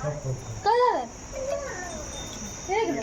काय झालं हे इकडे.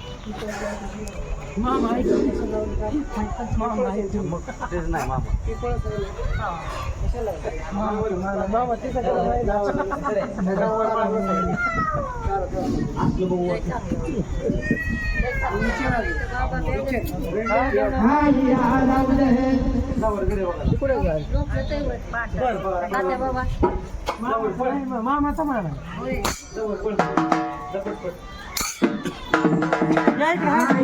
धर. आहे हे. थांबव तेच नाही मामा ते जय ग्रहण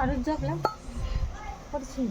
আরও জগলাম। করছি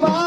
Bye.